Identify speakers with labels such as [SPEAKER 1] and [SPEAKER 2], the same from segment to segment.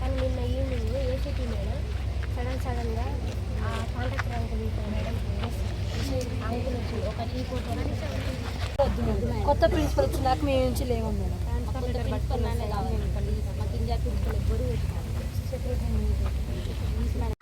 [SPEAKER 1] కానీ నిన్న evening ACT madam sudden సడన్గా ఆ కాంట్రాక్టర్ అంకుల్ ఇచ్చారు మేడం అంకుల్ వచ్చింది ఒక టీ ఫోటో
[SPEAKER 2] కొత్త ప్రిన్సిపల్ వచ్చినాక మేము నుంచి లేవు మేడం.
[SPEAKER 1] ట్రాన్స్ఫర్ కావాలి మాకు ప్రిన్సిపల్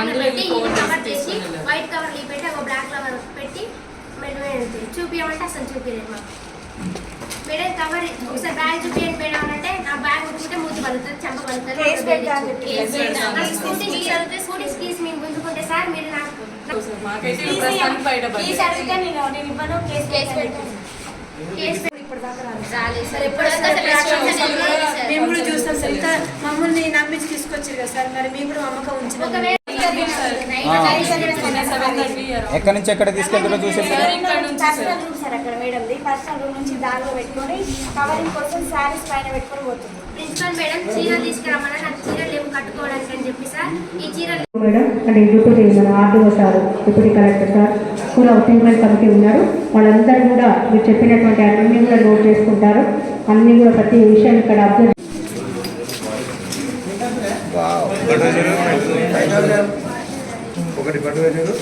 [SPEAKER 1] ఎవ్వరూ పెట్టి ఇది కవర్ చేసి వైట్ కవర్ లీ పెట్టి ఒక బ్లాక్ కవర్ పెట్టి మేడం చూపించలేదు మాకు. మేడం కవర్ ఒకసారి బ్యాగ్ చూపించండి మేడం అంటే నా బ్యాగ్ వచ్చుకుంటే మూతి పలుతుంది చెంప స్కూటీ కీస్ అడిగితే స్కూటీ కీస్ మేము గుంజుకుంటే సార్ మీరు నాకు నేను నేను ఇవ్వను కేసు కేసు కేసు
[SPEAKER 3] మేము కూడా చూస్తాం సార్. మమ్మల్ని నమ్మించి తీసుకొచ్చారు కదా సార్. మరి మేము కూడా నమ్మకం ఉంచిన.
[SPEAKER 4] ఎక్కడి నుంచి ఎక్కడ తీసుకెళ్తారో చూసి
[SPEAKER 2] ఇక్కడ నుంచి సార్
[SPEAKER 3] పర్సనల్ రూమ్ సార్ అక్కడ మేడంది. పర్సనల్ రూమ్ నుంచి దానిలో పెట్టుకొని కవరింగ్ కోసం శారీస్ పైన పెట్టుకొని పోతుంది.
[SPEAKER 1] ప్రిన్సిపల్ మేడం
[SPEAKER 5] అంటే డిప్యూటీ మన RDO sir deputy collector sir school assignment committee ఉన్నారు. వాళ్ళందరూ కూడా మీరు చెప్పినటువంటి అన్ని కూడా నోట్ చేసుకుంటారు. అన్ని కూడా ప్రతి విషయం ఇక్కడ అబ్జర్వ్
[SPEAKER 6] ఒకటి పట్టు పెట్టారు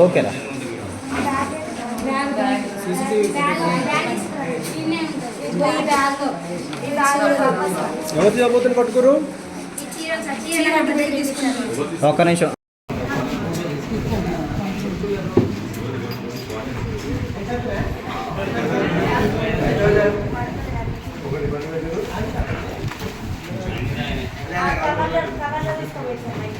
[SPEAKER 4] ఓకేరా.
[SPEAKER 6] ఎవరు చేయబోతున్నారు పట్టుకోరు?
[SPEAKER 4] ఒక్క నిమిషం.
[SPEAKER 6] ఒకటి పట్టు పెట్టారు
[SPEAKER 3] కవర్లో కవర్లో తీసుకోవాలి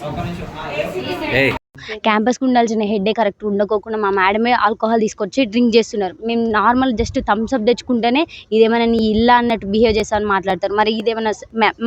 [SPEAKER 3] సార్
[SPEAKER 7] క్యాంపస్కి ఉండాల్సిన హెడ్డే కరెక్ట్ ఉండకోకుండా మా మేడమే ఆల్కహాల్ తీసుకొచ్చి డ్రింక్ చేస్తున్నారు. మేము నార్మల్ జస్ట్ థమ్స్ అప్ తెచ్చుకుంటేనే ఇదేమైనా నీ ఇల్లా అన్నట్టు బిహేవ్ చేస్తామని మాట్లాడతారు. మరి ఇదేమైనా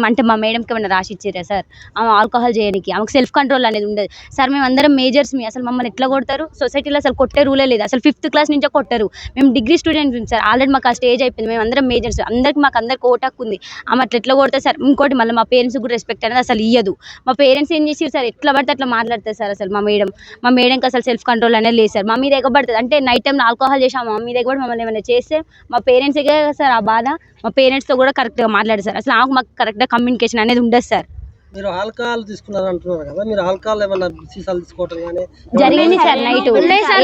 [SPEAKER 7] అంటే మా మేడంకి ఏమైనా రాసి ఇచ్చారా సార్? ఆమె ఆల్కహాల్ చేయడానికి ఆమెకు సెల్ఫ్ కంట్రోల్ అనేది ఉండదు. సార్ మేము అందరం మేజర్స్ మీ అసలు మమ్మల్ని ఎట్లా కొడతారు? సొసైటీలో అసలు కొట్టే రూలే లేదు. అసలు ఫిఫ్త్ క్లాస్ నుంచే కొట్టారు. మేము డిగ్రీ స్టూడెంట్స్ సార్. ఆల్రెడీ మాకు ఆ స్టేజ్ అయిపోయింది. మేము అందరం మేజర్స్ అందరికి మాకు అందరికి ఓటాక్ ఉంది. ఆమె అట్లా ఎట్లా కొడతారు సార్? ఇంకోటి మళ్ళీ మా పేరెంట్స్ కూడా రెస్పెక్ట్ అనేది అసలు ఇయ్యదు. మా పేరెంట్స్ ఏం చేసి సార్? ఎట్లా పడితే అట్లా మాట్లాడతారు సార్ అసలు మా మేడం. మా మేడంకి అసలు సెల్ఫ్ కంట్రోల్ అనేది లేదు సార్. మా మీద ఎగబడుతుంది. అంటే నైట్ టైం ఆల్కహాల్ చేసాం మా మీద ఎగబడి మమ్మల్ని ఏమైనా చేస్తే మా పేరెంట్స్ సార్ ఆ బాధ. మా పేరెంట్స్తో కూడా కరెక్ట్గా మాట్లాడారు సార్. అసలు ఆమెకు మాకు కరెక్ట్గా కమ్యూనికేషన్ అనేది ఉండదు సార్.
[SPEAKER 8] మీరు ఆల్కహాల్ తీసుకున్నారు అంటున్నారు కదా. మీరు ఆల్కహాల్ ఏమన్నా సీసాలు తీసుకోవటం కానీ
[SPEAKER 7] జరిగింది సార్ నైట్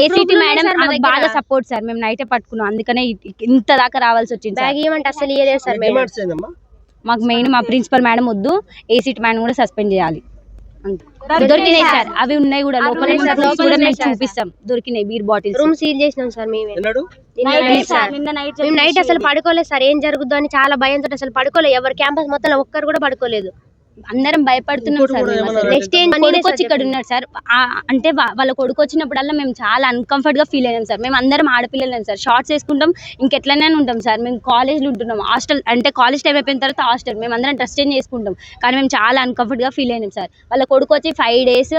[SPEAKER 7] ఏసీటీ మేడం. బాగా సపోర్ట్ సార్. మేము నైటే పట్టుకున్నాం. అందుకనే ఇంత దాకా రావాల్సి వచ్చింది సార్.
[SPEAKER 1] బ్యాగ్ ఇవ్వమంటే అసలు ఇయ్యలేదు సార్ మేడం
[SPEAKER 8] డిమాండ్స్ ఏందమ్మా?
[SPEAKER 7] మాకు మెయిన్ మా ప్రిన్సిపల్ మేడం వద్దు. ఏసీటీ మేడం కూడా సస్పెండ్ చేయాలి. దొరికినాయి సార్. అవి ఉన్నాయి కూడా. లోపల కూడా మేము. చూపిస్తాం. దొరికినాయి బీర్ బాటిల్స్.
[SPEAKER 1] రూమ్ సీల్ చేసినాం సార్ మేమే. మేము నైట్ అసలు పడుకోలేదు సార్. ఏం జరుగుద్దో అని చాలా భయంతో అసలు పడుకోలేదు. ఎవరు క్యాంపస్ మొత్తం ఒక్కరు కూడా పడుకోలేదు.
[SPEAKER 7] అందరం భయపడుతున్నాం సార్.
[SPEAKER 1] నెక్స్ట్ ఏం
[SPEAKER 7] కొడుకు వచ్చి ఇక్కడ ఉన్నాడు సార్ అంటే వాళ్ళ కొడుకు వచ్చినప్పుడల్లా మేము చాలా అన్కంఫర్ట్గా ఫీల్ అయ్యాం సార్. మేము అందరం ఆడపిల్లలం సార్. షార్ట్స్ వేసుకుంటాం ఇంకెట్లనే ఉంటాం సార్. మేము కాలేజ్లో ఉంటున్నాం. హాస్టల్ అంటే కాలేజ్ టైం అయిపోయిన తర్వాత హాస్టల్ మేము అందరం డ్రెస్ చేంజ్ చేసుకుంటాం. కానీ మేము చాలా అన్కంఫర్ట్గా ఫీల్ అయినాం సార్. వాళ్ళ కొడుకు వచ్చి five days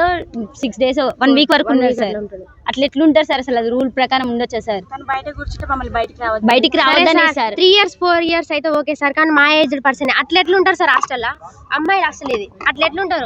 [SPEAKER 7] six days one week వరకు ఉన్నారు సార్. అట్లా ఎట్లుంటారు సార్? అసలు అది రూల్ ప్రకారం ఉండొచ్చా సార్?
[SPEAKER 2] బయట కూర్చుంటే మమ్మల్ని బయటికి రావద్దు.
[SPEAKER 7] బయటికి రావద్దనే sir.
[SPEAKER 1] Three years four years అయితే ఓకే సార్. కానీ మా ఏజ్ పర్సన్ అట్లా ఎట్లుంటారు సార్ హాస్టల్లో? అమ్మాయిలు అసలు ఇది. అట్లా ఎట్లుంటారు?